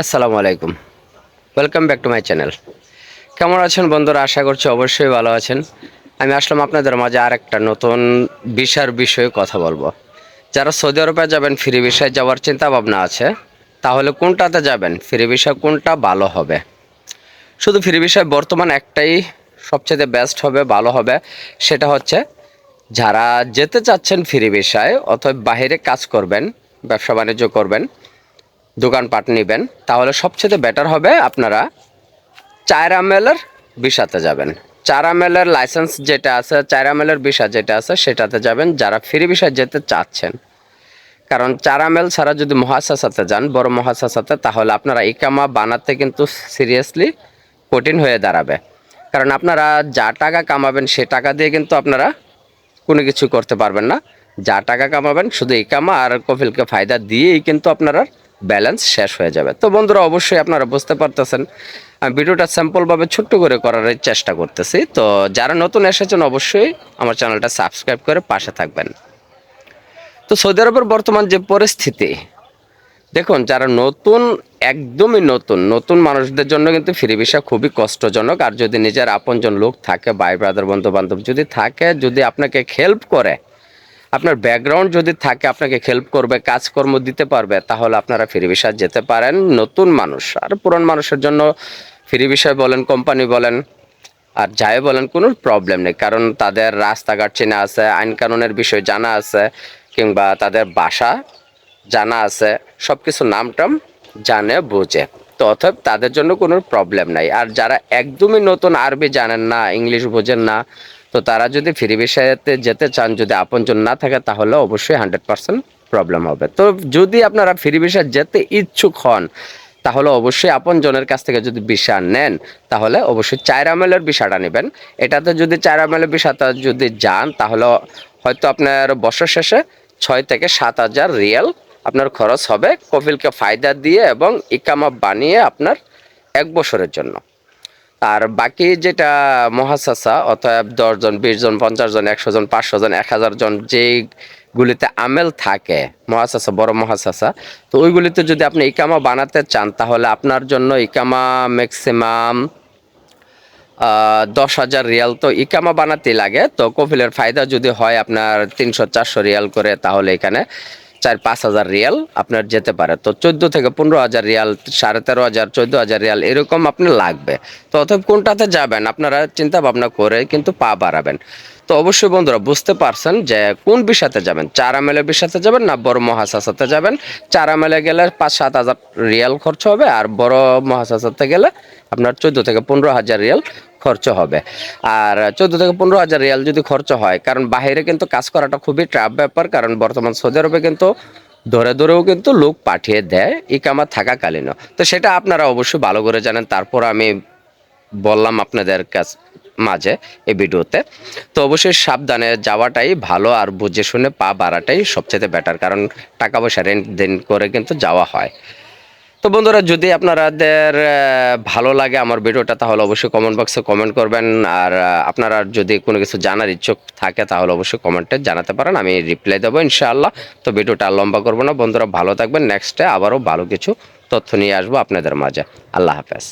আসসালামু আলাইকুম। Welcome back to my channel কেমন আছেন বন্ধুরা? আশা করছি অবশ্যই ভালো আছেন। আমি আসলাম আপনাদের মাঝে আর একটা নতুন বিষয়ের বিষয়ে কথা বলব। যারা সৌদি আরবে যাবেন, ফ্রি বিষয়ে যাওয়ার চিন্তা ভাবনা আছে, তাহলে কোনটাতে যাবেন? ফ্রি বিষয় কোনটা ভালো হবে? শুধু ফ্রি বিষয় বর্তমান একটাই সবচেয়ে বেস্ট হবে, ভালো হবে, সেটা হচ্ছে যারা যেতে চাচ্ছেন ফ্রি বিষয়ে, অথবা বাইরে কাজ করবেন, ব্যবসা বাণিজ্য করবেন দোকানপাট নেবেন, তাহলে সবচেয়ে বেটার হবে আপনারা চার এমএলের বিষাতে যাবেন। চার এমএলের লাইসেন্স যেটা আছে, চার এমএলের বিষা যেটা আছে, সেটাতে যাবেন, যারা ফ্রি বিষয় যেতে চাচ্ছেন। কারণ চার এমএল ছাড়া যদি মহাশাসাতে যান, বড় মহাশাসাতে তাহলে আপনারা ইকামা বানাতে কিন্তু সিরিয়াসলি কঠিন হয়ে দাঁড়াবে। কারণ আপনারা যা টাকা কামাবেন, সে টাকা দিয়ে কিন্তু আপনারা কোনো কিছু করতে পারবেন না। যা টাকা কামাবেন, শুধু ইকামা আর কফিলকে ফায়দা দিয়েই কিন্তু আপনার ব্যালেন্স শেষ হয়ে যাবে। তো বন্ধুরা, অবশ্যই আপনারা বুঝতে পারতেছেন ভিডিওটা স্যাম্পলভাবে ছোট্ট করে করার চেষ্টা করতেছি। তো যারা নতুন এসেছেন, অবশ্যই আমার চ্যানেলটা সাবস্ক্রাইব করে পাশে থাকবেন। তো সৌদি আরবের বর্তমান যে পরিস্থিতি, দেখুন, যারা নতুন, একদমই নতুন নতুন মানুষদের জন্য কিন্তু ফ্রি ভিসা খুবই কষ্টজনক। আর যদি নিজের আপনজন লোক থাকে, ভাই ব্রাদার বন্ধু বান্ধব যদি থাকে, যদি আপনাকে হেল্প করে আপনার ব্যাকগ্রাউন্ড যদি থাকে, আপনাকে হেল্প করবে, কাজকর্ম দিতে পারবে, তাহলে আপনারা ফ্রি ভিসা যেতে পারেন। নতুন মানুষ, আর পুরান মানুষের জন্য ফ্রি বিষয় বলেন কোম্পানি বলেন, আর যাই বলেন, কোনো প্রবলেম নেই। কারণ তাদের রাস্তাঘাট চেনা আছে, আইন কানুনের বিষয় জানা আছে, কিংবা তাদের বাসা জানা আছে সব কিছু নামটাম জানে, বোঝে। তো অতএব তাদের জন্য কোনো প্রবলেম নাই। আর যারা একদমই নতুন আরবি জানেন না, ইংলিশ বোঝেন না তো তারা যদি ফ্রি বিষয়েতে যেতে চান, যদি আপনজন না থাকে, তাহলে অবশ্যই হান্ড্রেড পার্সেন্ট প্রবলেম হবে। তো যদি আপনারা ফ্রি বিষয়ে যেতে ইচ্ছুক হন, তাহলে অবশ্যই আপনজনের কাছ থেকে যদি বিষা নেন, তাহলে অবশ্যই চার এমএলের বিষাটা নেবেন। এটাতে যদি চার এমএলের বিষাটা যদি যান, তাহলে হয়তো আপনার বছর শেষে ছয় থেকে সাত হাজার রিয়াল আপনার খরচ হবে। কফিলকে ফায়দা দিয়ে এবং ইকামা বানিয়ে আপনার এক বছরের জন্য। আর বাকি যেটা মহাসাসা, অতএব দশজন বিশ জন, পঞ্চাশ জন, একশো জন, পাঁচশো জন, এক হাজার জন যেগুলিতে আমেল থাকে, মহাসাসা, বড় মহাসাসা, তো ওইগুলিতে যদি আপনি ইকামা বানাতে চান, তাহলে আপনার জন্য ইকামা ম্যাক্সিমাম দশ হাজার রিয়াল তো ইকামা বানাতেই লাগে। তো কফিলের ফায়দা যদি হয় আপনার তিনশো, চারশো রিয়াল করে, তাহলে এখানে চার পাঁচ হাজার রিয়াল আপনার যেতে পারে। তো চোদ্দ থেকে পনেরো হাজার রিয়াল, সাড়ে তেরো হাজার, চোদ্দ হাজার রিয়াল এরকম আপনি লাগবে। তো অতএব কোনটাতে যাবেন আপনারা চিন্তা ভাবনা করে কিন্তু পা বাড়াবেন। তো অবশ্যই বন্ধুরা বুঝতে পারছেন যে কোন বিষাতে যাবেন? চার এমএলের বিষাতে যাবেন না বড় মহাশাসাতে যাবেন? চার এমএলে গেলে পাঁচ সাত হাজার রিয়াল খরচ হবে আর বড় মহাশাসাতে গেলে আপনার চোদ্দ থেকে পনেরো হাজার রিয়াল খরচ হবে। আর চোদ্দ থেকে পনেরো হাজার রিয়াল যদি খরচ হয়, কারণ বাইরে কিন্তু কাজ করাটা খুবই ট্রাফ ব্যাপার, কারণ বর্তমান সৌদি আরবে কিন্তু ধরে ধরেও কিন্তু লোক পাঠিয়ে দেয় ইকামা থাকাকালীনও তো সেটা আপনারা অবশ্যই ভালো করে জানেন, তারপর আমি বললাম আপনাদের কাছ মাঝে এই ভিডিওতে। তো অবশ্যই সাবধানে যাওয়াটাই ভালো আর বুঝে শুনে পা বাড়াটাই সবচেয়ে বেটার কারণ টাকা পয়সা রেন্ট দেন করে কিন্তু যাওয়া হয়। তো বন্ধুরা যদি আপনাদের আহ, ভালো লাগে আমার ভিডিওটা তাহলে অবশ্যই কমেন্ট বক্সে কমেন্ট করবেন। আর আপনারা যদি কোনো কিছু জানার ইচ্ছুক থাকে তাহলে অবশ্যই কমেন্টে জানাতে পারেন আমি রিপ্লাই দেবো ইনশাআল্লাহ। তো ভিডিওটা লম্বা করব না। বন্ধুরা ভালো থাকবেন। নেক্সটে আবারও ভালো কিছু তথ্য নিয়ে আসব আপনাদের মাঝে। আল্লাহ হাফেজ।